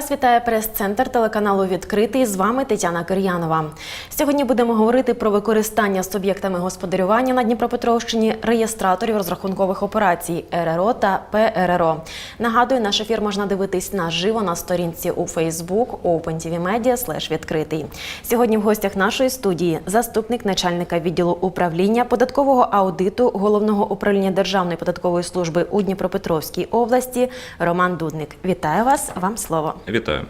Вас вітає прес-центр телеканалу Відкритий. З вами Тетяна Кир'янова. Сьогодні будемо говорити про використання суб'єктами господарювання на Дніпропетровщині реєстраторів розрахункових операцій РРО та ПРРО. Нагадую, наш ефір можна дивитись наживо на сторінці у Facebook OpenTVMedia відкритий. Сьогодні в гостях нашої студії заступник начальника відділу управління податкового аудиту головного управління Державної податкової служби у Дніпропетровській області Роман Дудник. Вітаю вас. Вам слово. Вітаю.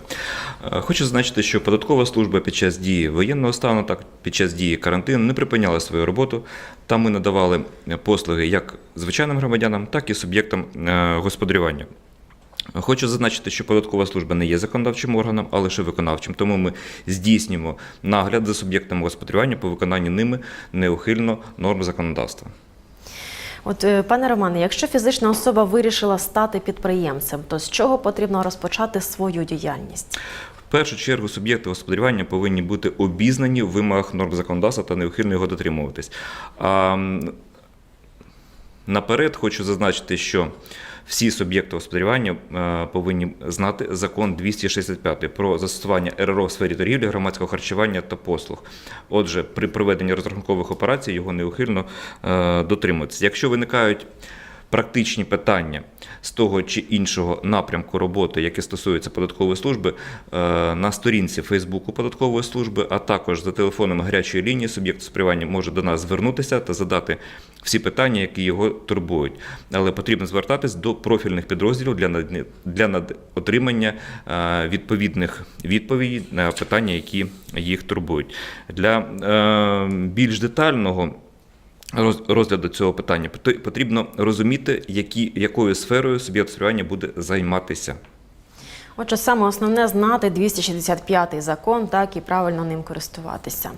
Е, Хочу зазначити, що податкова служба під час дії воєнного стану, так під час дії карантину не припиняла свою роботу. Там ми надавали послуги як звичайним громадянам, так і суб'єктам е, господарювання. Хочу зазначити, що податкова служба не є законодавчим органом, а лише виконавчим. Тому ми здійснюємо нагляд за суб'єктами господарювання по виконанню ними неухильно норм законодавства. От, е, пане Романе, якщо фізична особа вирішила стати підприємцем, то з чого потрібно розпочати свою діяльність? В першу чергу суб'єкти господарювання повинні бути обізнані в вимогах норм законодавства та неухильно його дотримуватись. А наперед хочу зазначити, що всі суб'єкти господарювання е, повинні знати закон 265 про застосування РРО в сфері торгівлі, громадського харчування та послуг. Отже, при проведенні розрахункових операцій його неухильно е, дотримуватися. Якщо виникають практичні питання з того чи іншого напрямку роботи, які стосуються податкової служби, е, на сторінці Фейсбуку податкової служби, а також за телефоном гарячої лінії суб'єкт сприймання може до нас звернутися та задати всі питання, які його турбують. Але потрібно звертатись до профільних підрозділів для для отримання е, відповідних відповідей на питання, які їх турбують. Для е, більш детального розгляду цього питання потрібно розуміти, які, якою сферою суб'єкт господарювання буде займатися. Отже, саме основне знати 265 закон, так і правильно ним користуватися.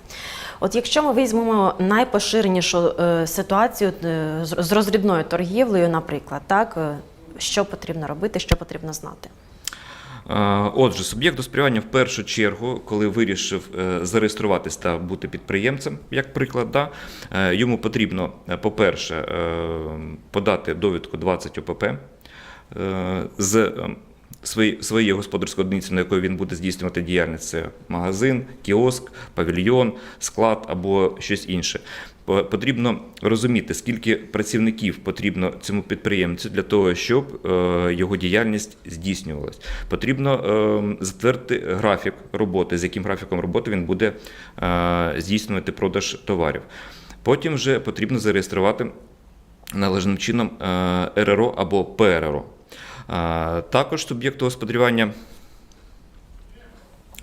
От якщо ми візьмемо найпоширенішу е, ситуацію е, з роздрібною торгівлею, наприклад, так е, що потрібно робити, що потрібно знати? Отже, суб'єкт господарювання в першу чергу, коли вирішив е, зареєструватись та бути підприємцем, як приклад, да, е, йому потрібно, е, по-перше, подати довідку 20 ОПП з своєї господарської одиниці, на якої він буде здійснювати діяльність, це магазин, кіоск, павільйон, склад або щось інше. По- Потрібно розуміти, скільки працівників потрібно цьому підприємцю для того, щоб е, його діяльність здійснювалась. Потрібно е, затвердити графік роботи, з яким графіком роботи він буде е, здійснювати продаж товарів. Потім вже потрібно зареєструвати належним чином е, РРО або ПРРО. Е, Також суб'єкту господарювання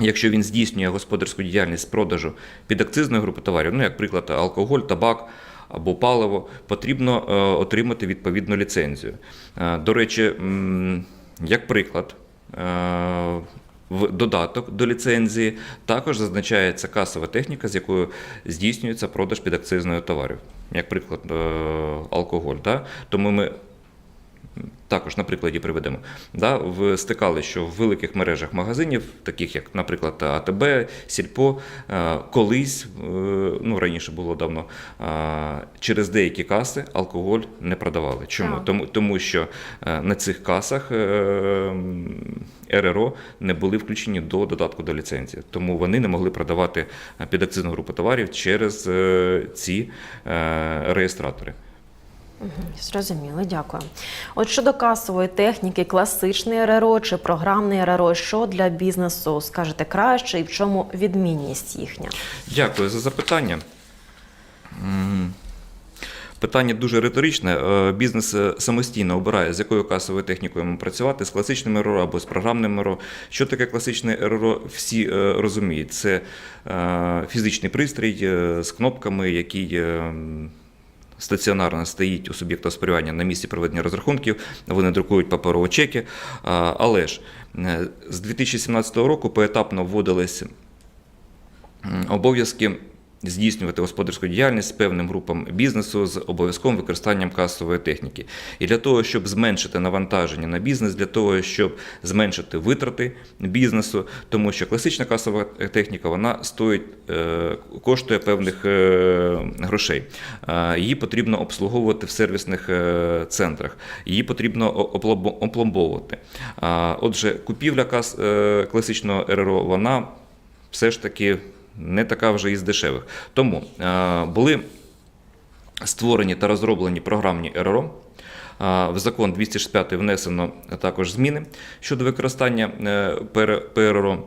Якщо він здійснює господарську діяльність з продажу підакцизної групи товарів, ну як приклад, алкоголь, табак або паливо, потрібно е, отримати відповідну ліцензію. Е, До речі, як приклад, е, в додаток до ліцензії також зазначається касова техніка, з якою здійснюється продаж підакцизної товарів, як приклад, алкоголь. Да? Тому ми також на прикладі приведемо. Да, в стикали, що в великих мережах магазинів, таких як, наприклад, АТБ, Сільпо, е, колись, е, ну раніше було давно, е, через деякі каси алкоголь не продавали. Чому? Так. Тому, тому що на цих касах РРО не були включені до додатку до ліцензії. Тому вони не могли продавати підакцизну групу товарів через ці реєстратори. Зрозуміло, дякую. От щодо касової техніки, класичний РРО чи програмний РРО, що для бізнесу скажете краще і в чому відмінність їхня? Дякую за запитання. Питання дуже риторичне. Е, Бізнес е, самостійно обирає, з якою касовою технікою йому працювати, з класичним РРО або з програмним РРО. Що таке класичне РРО, всі е, розуміють. Це фізичний пристрій з кнопками, який стаціонарно стоїть у суб'єкта спорювання на місці проведення розрахунків, вони друкують паперові чеки. Але ж е, з 2017 року поетапно вводились обов'язки здійснювати господарську діяльність певним групам бізнесу з обов'язковим використанням касової техніки. І для того, щоб зменшити навантаження на бізнес, для того, щоб зменшити витрати бізнесу, тому що класична касова техніка вона стоїть, е, коштує певних е, грошей. Е, Її потрібно обслуговувати в сервісних центрах, її потрібно опломбовувати. Отже, купівля кас класичного РРО вона все ж таки не така вже із дешевих. Тому е, були створені та розроблені програмні РРО. В закон 265 внесено також зміни щодо використання е, ПРРО.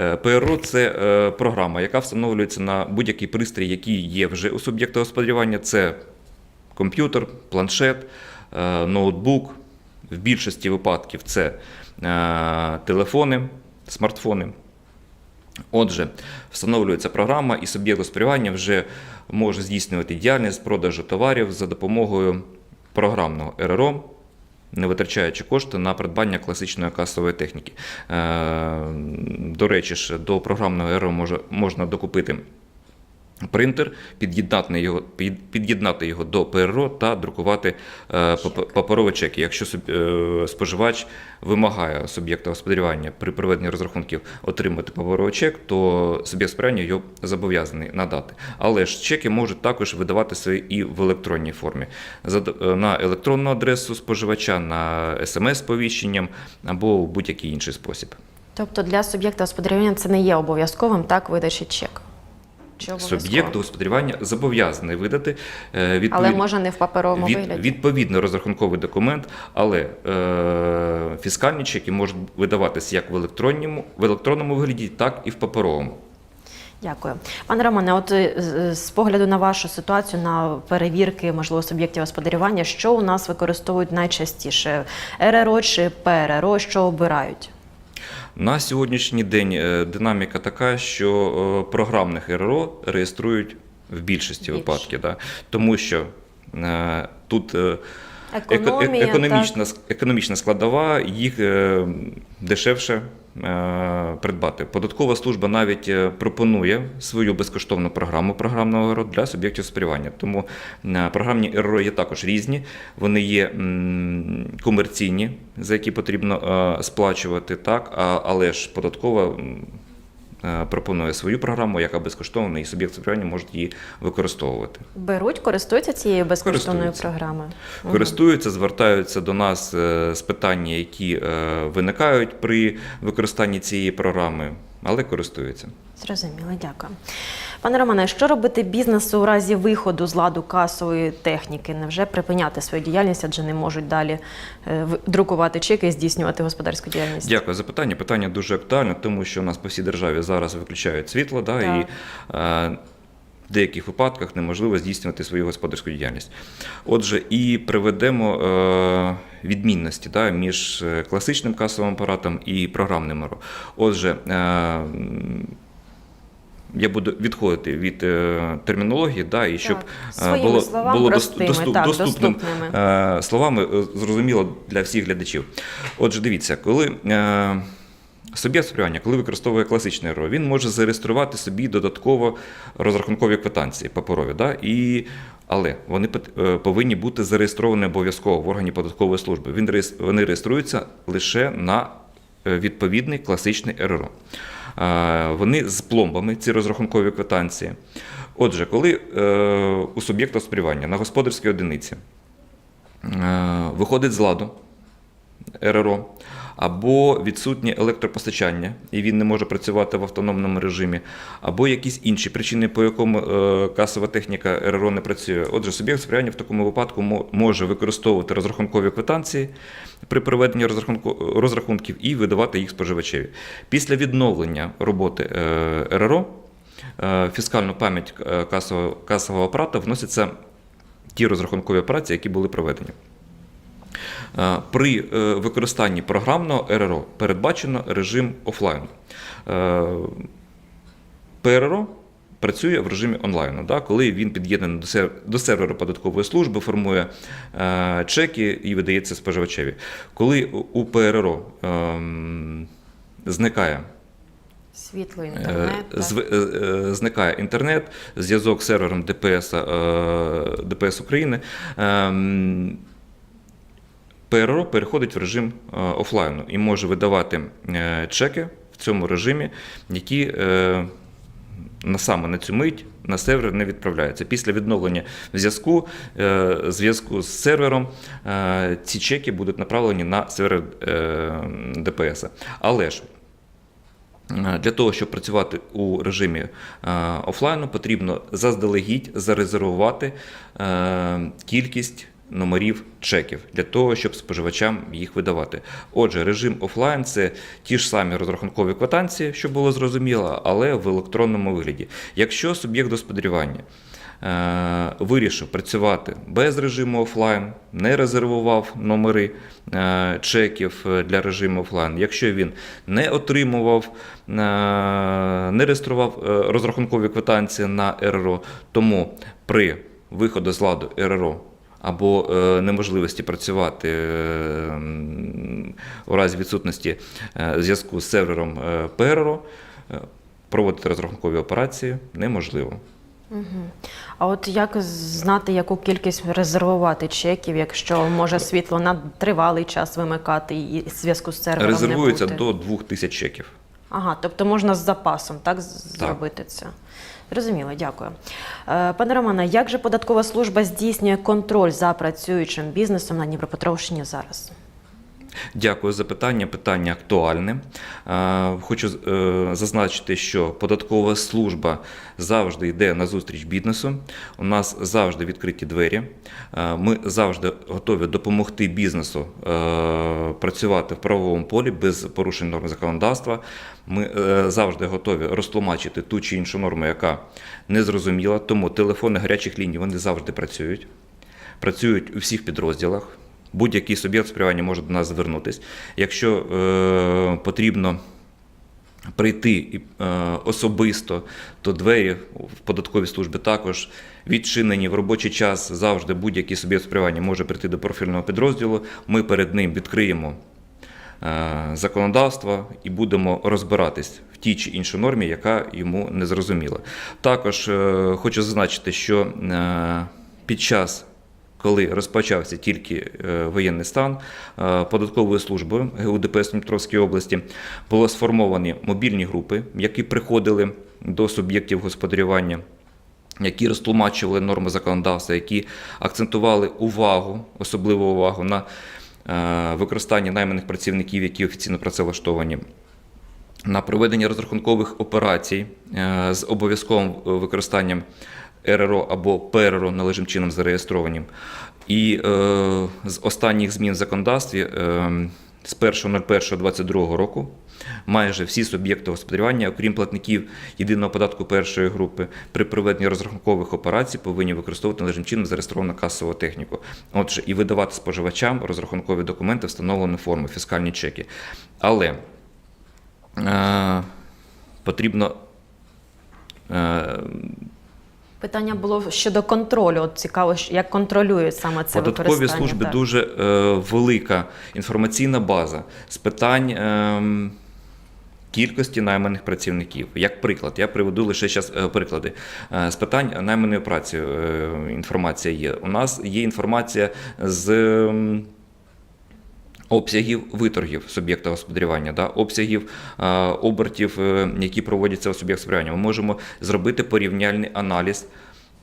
Е, ПРРО – це е, програма, яка встановлюється на будь-який пристрій, який є вже у суб'єкта господарювання. Це комп'ютер, планшет, е, ноутбук. В більшості випадків це е, телефони, смартфони. Отже, встановлюється програма, і суб'єкт господарювання вже може здійснювати діяльність продажу товарів за допомогою програмного РРО, не витрачаючи кошти на придбання класичної касової техніки. Е, До речі, ж, до програмного РРО можна докупити принтер, під'єднати його, під- під'єднати його до ПРО та друкувати е, пап- паперові чеки. Якщо суб- е, споживач вимагає суб'єкта господарювання при проведенні розрахунків отримати паперовий чек, то суб'єкт господарювання його зобов'язаний надати. Але ж чеки можуть також видаватися і в електронній формі е, на електронну адресу споживача, на смс-повіщенням або в будь-який інший спосіб. Тобто для суб'єкта господарювання це не є обов'язковим так видачі чек. Чи обов'язково? Суб'єкт господарювання зобов'язаний видати е, відповідь... Але може не в паперовому від, вигляді. відповідно розрахунковий документ, але е, фіскальні чеки можуть видаватися як в електронному, в електронному вигляді, так і в паперовому. Дякую. Пане Романе, от е, з погляду на вашу ситуацію, на перевірки, можливо, суб'єктів господарювання, що у нас використовують найчастіше? РРО чи ПРРО, що обирають? На сьогоднішній день е, динаміка така, що е, програмних РРО реєструють в більшості Більше. випадків, да? тому що е, тут е, еко- Економія, економічна, економічна складова, їх е, дешевше придбати. Податкова служба навіть е, пропонує свою безкоштовну програму програмного РРО для суб'єктів спрямування. Тому е, програмні РРО є також різні, вони є комерційні, за які потрібно е, сплачувати, так, але ж податкова. Е, Пропонує свою програму, яка безкоштовна, і суб'єкт споживання можуть її використовувати. Беруть, користуються цією безкоштовною Користуються. програмою? Користуються, звертаються до нас е, з питання, які е, виникають при використанні цієї програми, але користуються. Зрозуміло, дякую. Пане Романе, що робити бізнесу у разі виходу з ладу касової техніки? Невже припиняти свою діяльність, адже не можуть далі е, друкувати чеки і здійснювати господарську діяльність? Дякую за питання. Питання дуже актуальне, тому що у нас по всій державі зараз виключають світло, да, і е, в деяких випадках неможливо здійснювати свою господарську діяльність. Отже, і приведемо е, відмінності да, між е, класичним касовим апаратом і програмним Отже, е, я буду відходити від е, термінології, да, і щоб Так, е, було, словами було простими, доступ- так, доступним доступними. е, словами зрозуміло для всіх глядачів. Отже, дивіться, коли суб'єкт споживання, коли використовує класичний РО, він може зареєструвати собі додатково розрахункові квитанції паперові. Да? І, але вони повинні бути зареєстровані обов'язково в органі податкової служби. Він вони реєструються лише на відповідний класичний РРО. Вони з пломбами, ці розрахункові квитанції. Отже, коли е, у суб'єкта споживання на господарській одиниці е, виходить з ладу РРО, або відсутнє електропостачання, і він не може працювати в автономному режимі, або якісь інші причини, по якому е, касова техніка РРО не працює. Отже, суб'єкт сприяння в такому випадку може використовувати розрахункові квитанції при проведенні розрахунків і видавати їх споживачеві. Після відновлення роботи е, РРО е, фіскальну пам'ять касового апарата вносяться ті розрахункові операції, які були проведені. Е, При е, використанні програмного РРО передбачено режим офлайн. Е, ПРРО працює в режимі онлайну, да, коли він під'єднаний до сер- до сервера податкової служби, формує чеки і видається споживачеві. Коли у- ПРРО ем, зникає Світло, інтернет. Зникає інтернет, зв'язок з сервером ДПС, ДПС України. ПРО переходить в режим е, офлайну і може видавати е, чеки в цьому режимі, які е, на саме на цю мить на сервер не відправляються. Після відновлення зв'язку, зв'язку з сервером, ці чеки будуть направлені на сервер ДПС. Але ж Для того, щоб працювати у режимі офлайну, потрібно заздалегідь зарезервувати кількість номерів чеків для того, щоб споживачам їх видавати. Отже, режим офлайн це ті ж самі розрахункові квитанції, що було зрозуміло, але в електронному вигляді. Якщо суб'єкт господарювання е, вирішив працювати без режиму офлайн, не резервував номери е, чеків е, для режиму офлайн, якщо він не отримував, не реєстрував розрахункові квитанції на РРО, тому при виходу з ладу РРО або е, неможливості працювати е, у разі відсутності е, зв'язку з сервером ПРРО, е, проводити розрахункові операції неможливо. А от як знати, яку кількість резервувати чеків, якщо може світло на тривалий час вимикати і зв'язку з сервером Резервується не бути? до 2000 чеків. Ага, тобто можна з запасом так з- зробити це. Зрозуміло, дякую. Е, Пане Романе, як же податкова служба здійснює контроль за працюючим бізнесом на Дніпропетровщині зараз? Дякую за питання. Питання актуальне. Е, Хочу е, зазначити, що податкова служба завжди йде на зустріч бізнесу. У нас завжди відкриті двері. Е, Ми завжди готові допомогти бізнесу працювати в правовому полі без порушень норм законодавства. Ми завжди готові розтлумачити ту чи іншу норму, яка не зрозуміла. Тому телефони гарячих ліній вони завжди працюють. Працюють у всіх підрозділах. Будь-який суб'єкт спрямування може до нас звернутися. Якщо е, потрібно прийти е, особисто, то двері в податковій службі також відчинені в робочий час. Завжди будь-який суб'єкт спрямування може прийти до профільного підрозділу. Ми перед ним відкриємо е, законодавство і будемо розбиратись в тій чи іншій нормі, яка йому не зрозуміла. Також е, хочу зазначити, що е, під час коли розпочався тільки е, воєнний стан, е, податковою службою ГУДПС Дніпровської області було сформовані мобільні групи, які приходили до суб'єктів господарювання. Які розтлумачували норми законодавства, які акцентували увагу, особливу увагу на е, використання найманих працівників, які офіційно працевлаштовані, на проведення розрахункових операцій з обов'язковим використанням РРО або ПРРО належним чином зареєстрованим. І е, з останніх змін в законодавстві е, з 1.01.22 року майже всі суб'єкти господарювання, окрім платників єдиного податку першої групи, при проведенні розрахункових операцій повинні використовувати належним чином зареєстровану касову техніку. Отже, і видавати споживачам розрахункові документи встановленої форми, фіскальні чеки. Але е, потрібно. Е, Питання було щодо контролю. От цікаво, як контролюють саме це Податкові використання. служби так. дуже е, велика інформаційна база з питань е, кількості найманих працівників. Як приклад, я приведу лише зараз е, приклади. Е, з питань найманої праці е, інформація є. У нас є інформація з. Обсягів виторгів суб'єкта господарювання, да, обсягів е, обертів, е, які проводяться у суб'єкт господарювання. Ми можемо зробити порівняльний аналіз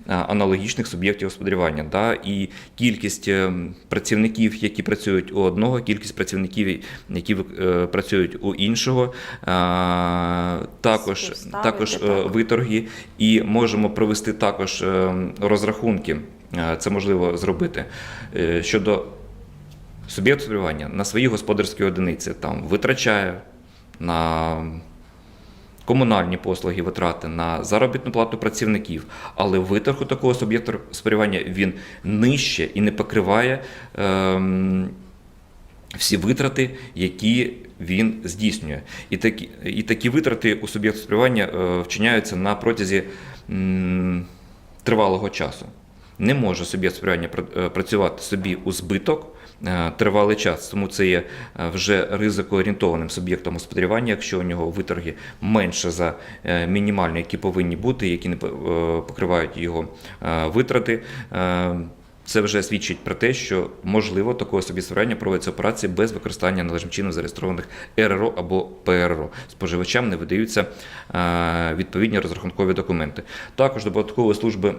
е, аналогічних суб'єктів господарювання. Да, і кількість е, працівників, які працюють у одного, кількість працівників, які е, працюють у іншого, е, також, також е, виторги, і можемо провести також е, розрахунки. Е, Це можливо зробити е, щодо суб'єкт споживання на свої господарські одиниці там витрачає на комунальні послуги, витрати на заробітну плату працівників, але виторг у такого суб'єкта споживання він нижче і не покриває ем, всі витрати, які він здійснює. І такі, і такі витрати у суб'єкта споживання е, вчиняються на протязі м, тривалого часу. не може суб'єкт господарювання е, працювати собі у збиток е, тривалий час, тому це є е, вже ризикоорієнтованим суб'єктом господарювання, якщо у нього виторги менше за е, мінімальні, які повинні бути, які не е, покривають його е, витрати. е, Це вже свідчить про те, що можливо такого собі створення проводиться операції без використання належним чином зареєстрованих РРО або ПРРО. Споживачам не видаються е, відповідні розрахункові документи. Також до податкової служби.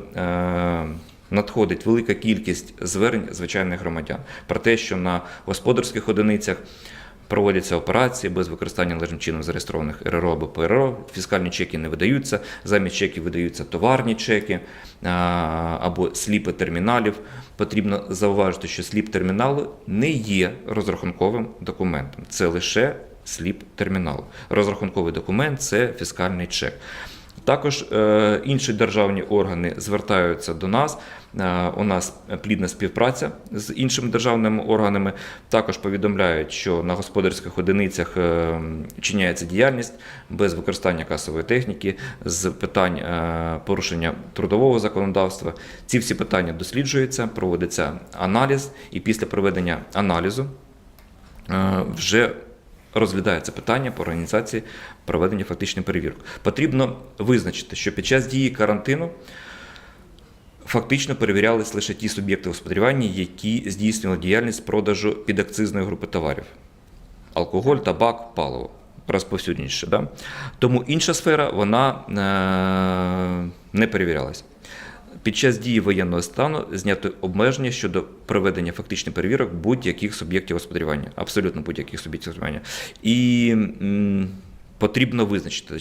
Надходить велика кількість звернень звичайних громадян про те, що на господарських одиницях проводяться операції без використання належним чином зареєстрованих РРО або ПРО. Фіскальні чеки не видаються, замість чеків видаються товарні чеки або сліпи терміналів. Потрібно зауважити, що сліп терміналу не є розрахунковим документом. Це лише сліп терміналу. Розрахунковий документ це фіскальний чек. Також е, інші державні органи звертаються до нас. Е, у нас плідна співпраця з іншими державними органами. Також повідомляють, що на господарських одиницях е, чиняється діяльність без використання касової техніки, з питань порушення трудового законодавства. Ці всі питання досліджуються, проводиться аналіз, і після проведення аналізу вже розглядається питання по організації проведення фактичних перевірок. Потрібно визначити, що під час дії карантину фактично перевірялись лише ті суб'єкти господарювання, які здійснювали діяльність продажу підакцизної групи товарів: алкоголь, табак, паливо. Розповсюдніше. Да? Тому інша сфера вона е- не перевірялась. Під час дії воєнного стану зняти обмеження щодо проведення фактичних перевірок будь-яких суб'єктів господарювання, абсолютно будь-яких суб'єктів господарювання. І потрібно визначити,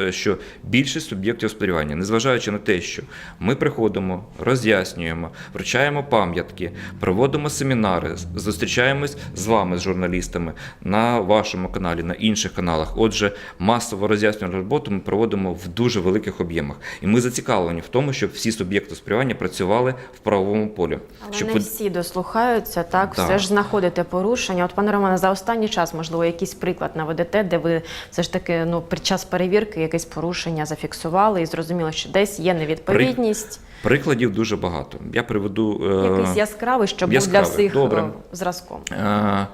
е, що більшість суб'єктів господарювання, незважаючи на те, що ми приходимо, роз'яснюємо, вручаємо пам'ятки, проводимо семінари, зустрічаємось з вами, з журналістами, на вашому каналі, на інших каналах. Отже, масово роз'яснювальну роботу ми проводимо в дуже великих об'ємах. І ми зацікавлені в тому, щоб всі суб'єкти господарювання працювали в правовому полі. Але щоб не всі дослухаються, так, Так. все ж знаходите порушення. От, пане Романе, за останній час, можливо, якийсь приклад наведете, де ви все ж таки ну, під час перевірки якесь порушення зафіксували і зрозуміло, що десь є невідповідність. Прикладів дуже багато. Я приведу е, Якийсь яскравий, щоб був для всіх Добре. е, зразком. Е,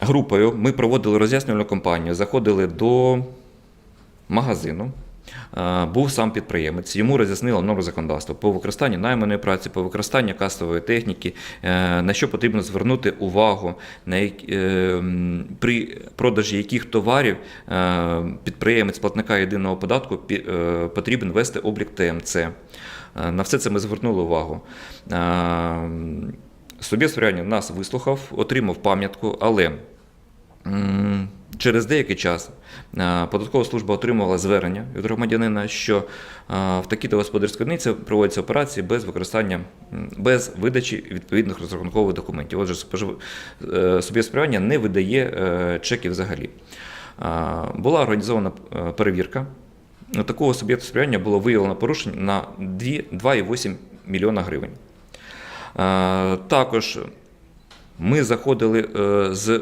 групою ми проводили роз'яснювальну кампанію, заходили до магазину. Е, Був сам підприємець, йому роз'яснили норми законодавства по використанню найманої праці, по використанню касової техніки, е, на що потрібно звернути увагу, е, при продажі яких товарів підприємець платника єдиного податку потрібен вести облік ТМЦ. На все це ми звернули увагу. Суб'єкт сприяння нас вислухав, отримав пам'ятку, але через деякий час е, податкова служба отримувала звернення від громадянина, що е, в такій-то господарській одиниці проводяться операції без використання, без видачі відповідних розрахункових документів. Отже, спожив- е, суб'єкт сприяння не видає чеків взагалі. Була організована перевірка. Такого суб'єкту сприяння було виявлено порушень на 2,8 мільйона гривень. Також ми заходили з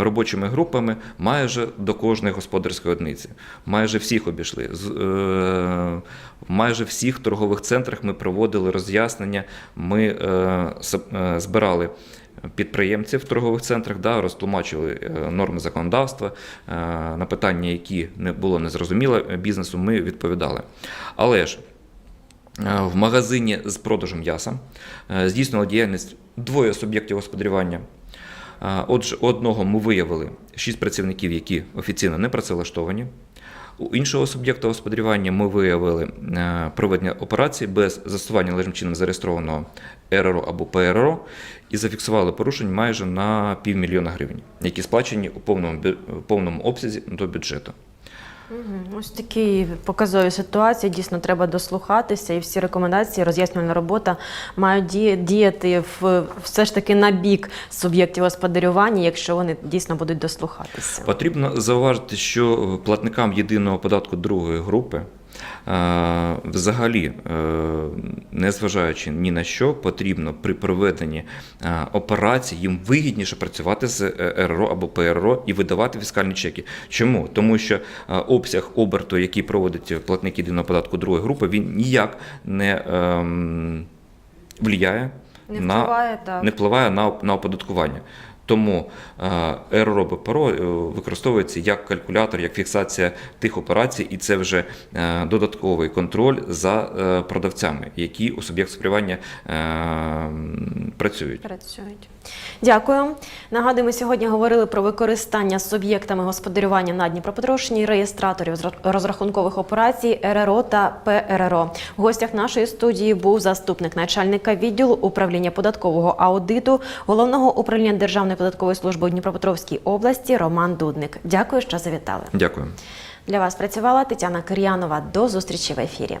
робочими групами майже до кожної господарської одиниці. Майже всіх обійшли. Е, майже всіх торгових центрах ми проводили роз'яснення, ми е, е, збирали підприємців в торгових центрах, да, розтлумачили е, норми законодавства, е, на питання, які не було незрозуміло бізнесу, ми відповідали. Але ж Е, В магазині з продажем м'яса е, здійснила діяльність двоє суб'єктів господарювання. Отже, одного ми виявили шість працівників, які офіційно не працевлаштовані. У іншого суб'єкта господарювання ми виявили е, проведення операцій без застосування належним чином зареєстрованого РРО або ПРО і зафіксували порушень майже на півмільйона гривень, які сплачені у повному, повному обсязі до бюджету. Ось такі показові ситуації. Дійсно, треба дослухатися, і всі рекомендації, роз'яснювальна робота мають діяти в все ж таки на бік суб'єктів господарювання, якщо вони дійсно будуть дослухатися. Потрібно зауважити, що платникам єдиного податку другої групи Взагалі, е, незважаючи ні на що, потрібно при проведенні е, операцій їм вигідніше працювати з е, РРО або ПРРО і видавати фіскальні чеки. Чому? Тому що обсяг оберту, який проводять платники єдиного податку другої групи, він ніяк не ем, влияє Не на впливає, так. не впливає на, на оподаткування. Тому е, РРО БПРО е, використовується як калькулятор, як фіксація тих операцій, і це вже е, додатковий контроль за е, продавцями, які у суб'єкт споживання е, працюють. Працюють. Дякую. Нагадую, ми сьогодні говорили про використання суб'єктами господарювання на Дніпропетровщині реєстраторів розрахункових операцій РРО та ПРРО. В гостях нашої студії був заступник начальника відділу управління податкового аудиту головного управління Державної податкової служби у Дніпропетровській області Роман Дудник. Дякую, що завітали. Дякую. Для вас працювала Тетяна Кир'янова. До зустрічі в ефірі.